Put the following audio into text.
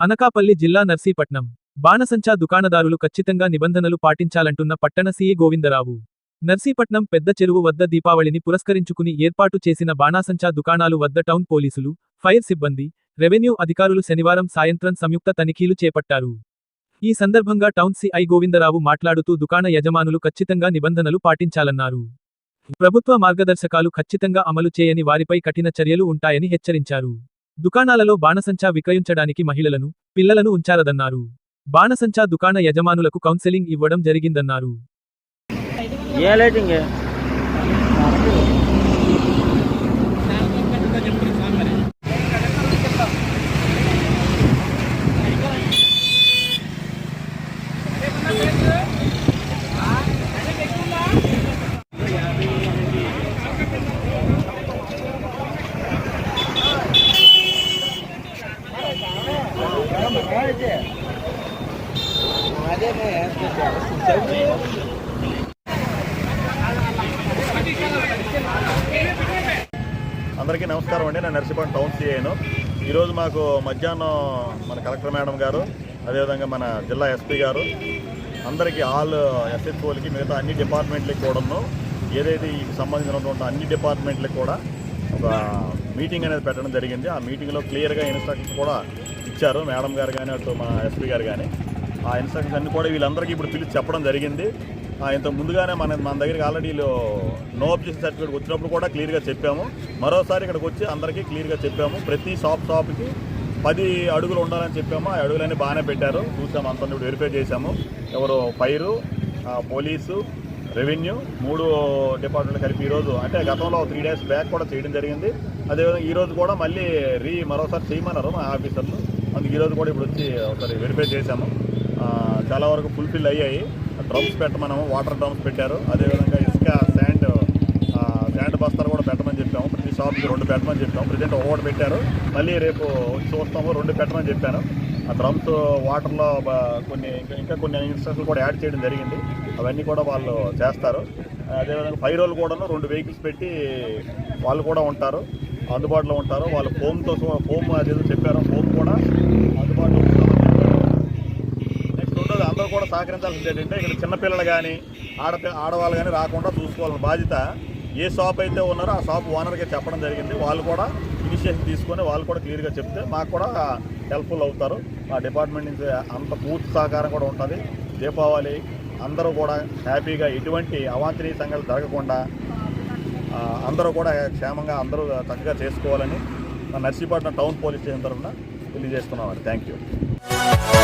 అనకాపల్లి జిల్లా నర్సీపట్నం. బాణసంచా దుకాణదారులు ఖచ్చితంగా నిబంధనలు పాటించాలంటున్న పట్టణ సీఏ గోవిందరావు. నర్సీపట్నం పెద్ద చెరువు వద్ద దీపావళిని పురస్కరించుకుని ఏర్పాటు చేసిన బాణాసంచా దుకాణాలు వద్ద టౌన్ పోలీసులు ఫైర్ సిబ్బంది రెవెన్యూ అధికారులు శనివారం సాయంత్రం సంయుక్త తనిఖీలు చేపట్టారు. ఈ సందర్భంగా టౌన్ సిఐ గోవిందరావు మాట్లాడుతూ దుకాణ యజమానులు ఖచ్చితంగా నిబంధనలు పాటించాలన్నారు. ప్రభుత్వ మార్గదర్శకాలు ఖచ్చితంగా అమలు చేయని వారిపై కఠిన చర్యలు ఉంటాయని హెచ్చరించారు. దుకాణాలలో బాణసంచా విక్రయించడానికి మహిళలను పిల్లలను ఉంచారదన్నారు బాణసంచా దుకాణ యజమానులకు కౌన్సెలింగ్ ఇవ్వడం జరిగిందన్నారు. అందరికీ నమస్కారం అండి. నేను నర్సీపట్నం టౌన్ సిఐను ఈరోజు మాకు మధ్యాహ్నం మన కలెక్టర్ మేడం గారు అదేవిధంగా మన జిల్లా ఎస్పీ గారు అందరికీ ఆల్ ఎస్ఎస్ఓలకి మిగతా అన్ని డిపార్ట్మెంట్లకి కూడాను ఏదైతే ఈ సంబంధించినటువంటి అన్ని డిపార్ట్మెంట్లకు కూడా ఒక మీటింగ్ అనేది పెట్టడం జరిగింది. ఆ మీటింగ్లో క్లియర్గా ఇన్స్ట్రక్షన్స్ కూడా ఇచ్చారు మేడం గారు కానీ అటు మా ఎస్పీ గారు కానీ ఆ ఇన్స్ట్రక్షన్స్ అన్ని కూడా వీళ్ళందరికీ ఇప్పుడు పిలిచి చెప్పడం జరిగింది. ఇంత ముందుగానే మన మన దగ్గరికి ఆల్రెడీ వీళ్ళు నో అబ్జెక్షన్ సర్టిఫికేట్ వచ్చినప్పుడు కూడా క్లియర్గా చెప్పాము. మరోసారి ఇక్కడికి వచ్చి అందరికీ క్లియర్గా చెప్పాము. ప్రతి షాప్ షాప్కి పది అడుగులు ఉండాలని చెప్పాము. ఆ అడుగులన్నీ బాగానే పెట్టారు. చూసాము అంతా ఇప్పుడు వెరిఫై చేశాము. ఎవరు ఫైరు పోలీసు రెవెన్యూ మూడు డిపార్ట్మెంట్లు కలిపి ఈరోజు అంటే గతంలో త్రీ డేస్ బ్యాక్ కూడా చేయడం జరిగింది. అదేవిధంగా ఈరోజు కూడా మళ్ళీ రీ మరోసారి చేయమన్నారు మా ఆఫీసర్లు అందుకు ఈరోజు కూడా ఇప్పుడు వచ్చి ఒకసారి వెరిఫై చేశాము. చాలా వరకు ఫుల్ఫిల్ అయ్యాయి. డ్రమ్స్ పెట్టమన్నాము వాటర్ డ్రమ్స్ పెట్టారు. అదేవిధంగా ఇసుక శాండ్ శాండ్ బస్తాలు కూడా పెట్టమని చెప్పాము. ప్రతి షాప్కి రెండు పెట్టమని చెప్పాము. ప్రజెంట్ ఒకటి పెట్టారు. మళ్ళీ రేపు చూస్తాము రెండు పెట్టమని చెప్పాను. ఆ డ్రమ్స్ వాటర్లో కొన్ని ఇంకా కొన్ని ఇన్స్ట్రక్షన్లు కూడా యాడ్ చేయడం జరిగింది. అవన్నీ కూడా వాళ్ళు చేస్తారు. అదేవిధంగా ఫైర్ రోల్ కూడాను రెండు వెహికల్స్ పెట్టి వాళ్ళు కూడా ఉంటారు. అందుబాటులో ఉంటారు. వాళ్ళు ఫోమ్తో ఫోమ్ అదేదో చెప్పారు. ఫోమ్ కూడా అందుబాటులో ఉంచుతామని చెప్పారు నెక్స్ట్ రెండోది అందరూ కూడా సహకరించాల్సింది ఏంటంటే ఇక్కడ చిన్నపిల్లలు కానీ ఆడ ఆడవాళ్ళు కానీ రాకుండా చూసుకోవాల్సిన బాధ్యత ఏ షాప్ అయితే ఉన్నారో ఆ షాప్ ఓనర్కి చెప్పడం జరిగింది. వాళ్ళు కూడా ఇనిషియేషన్ తీసుకొని వాళ్ళు కూడా క్లియర్గా చెప్తే మాకు కూడా హెల్ప్ఫుల్ అవుతారు. మా డిపార్ట్మెంట్ నుంచి అంత పూర్తి సహకారం కూడా ఉంటుంది. దీపావళి అందరూ కూడా హ్యాపీగా ఎటువంటి అవాంఛనీయ సంఘాలు జరగకుండా అందరూ కూడా క్షేమంగా అందరూ చక్కగా చేసుకోవాలని నర్సీపట్నం టౌన్ పోలీస్ స్టేషన్ తరఫున తెలియజేస్తున్నామండి. Thank you